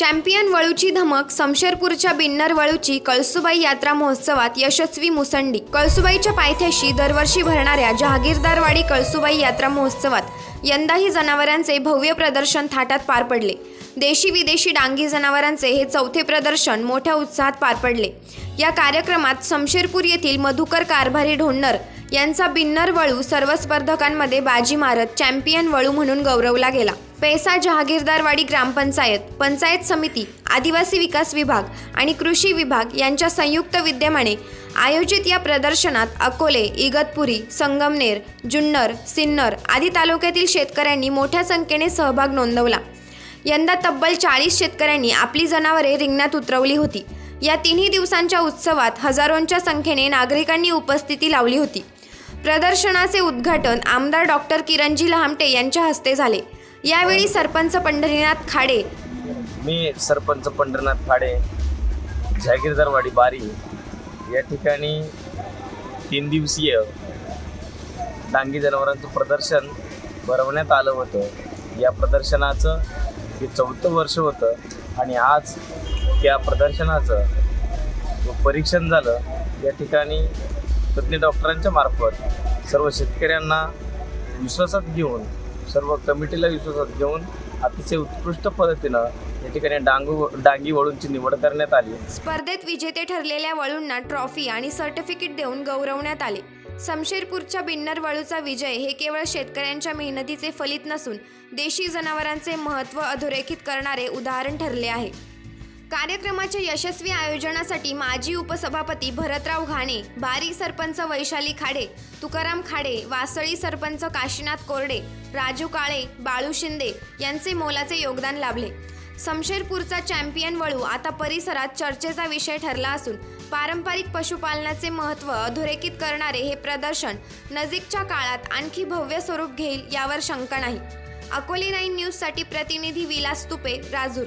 Champion वळूची धमक समशेरपूरच्या बिन्नर वळूची कळसुबाई यात्रा महोत्सवात यशस्वी मुसंडी. कळसुबाईच्या पायथ्याशी दरवर्षी भरणाऱ्या जहागीरदारवाडी कळसुबाई यात्रा महोत्सवात यंदाही जनावरांचे भव्य प्रदर्शन थाटात पार पडले. देशी विदेशी डांगी जनावरांचे हे चौथे प्रदर्शन मोठ्या उत्साहात पार पडले. या कार्यक्रमात समशेरपूर येथील मधुकर कारभारी ढोंडर यांचा बिन्नर वळू सर्व स्पर्धकांमध्ये बाजी मारत चॅम्पियन वळू म्हणून गौरवला गेला. पैसा जहागीरदारवाडी ग्रामपंचायत पंचायत समिती आदिवासी विकास विभाग आणि कृषी विभाग यांच्या संयुक्त विद्यमाने आयोजित या प्रदर्शनात अकोले इगतपुरी संगमनेर जुन्नर सिन्नर आदी तालुक्यातील शेतकऱ्यांनी मोठ्या संख्येने सहभाग नोंदवला. यंदा तब्बल चाळीस शेतकऱ्यांनी आपली जनावरे रिंगणात उतरवली होती. या तिन्ही दिवसांच्या उत्सवात हजारोंच्या संख्येने नागरिकांनी उपस्थिती लावली होती. प्रदर्शनाचे उद्घाटन आमदार डॉक्टर किरणजी लहामटे यांच्या हस्ते झाले. यावेळी सरपंच पंढरीनाथ खाडे. मी सरपंच पंढरनाथ खाडे जागीरदारवाडी बारी. या ठिकाणी तीन दिवसीय डांगी जनावरांचं प्रदर्शन भरवण्यात आलं होतं. या प्रदर्शनाचं हे चौथं वर्ष होतं आणि आज त्या प्रदर्शनाचं जो परीक्षण झालं या ठिकाणी तज्ज्ञ डॉक्टरांच्या मार्फत सर्व शेतकऱ्यांना विश्वासात घेऊन सर्व कमिटीला विश्वासात घेऊन अतिशय उत्कृष्ट पद्धतीनं या ठिकाणी डांगू डांगी वळूंची निवड करण्यात आली. स्पर्धेत विजेते ठरलेल्या वळूंना ट्रॉफी आणि सर्टिफिकेट देऊन गौरवण्यात आले. समशेरपूरच्या बिन्नर वळूचा विजय हे केवळ शेतकऱ्यांच्या मेहनतीचे फलित नसून देशी जनावरांचे महत्त्व अधोरेखित करणारे उदाहरण ठरले आहे. कार्यक्रमाच्या यशस्वी आयोजनासाठी माजी उपसभापती भरतराव घाणे बारी सरपंच वैशाली खाडे तुकाराम खाडे वासळी सरपंच काशीनाथ कोरडे राजू काळे बाळू शिंदे यांचे मोलाचे योगदान लाभले. समशेरपूरचा चॅम्पियन वळू आता परिसरात चर्चेचा विषय ठरला असून पारंपरिक पशुपालनाचे महत्त्व अधोरेखित करणारे हे प्रदर्शन नजीकच्या काळात आणखी भव्य स्वरूप घेईल यावर शंका नाही. अकोली नाईन न्यूजसाठी प्रतिनिधी विलास तुपे राजूर.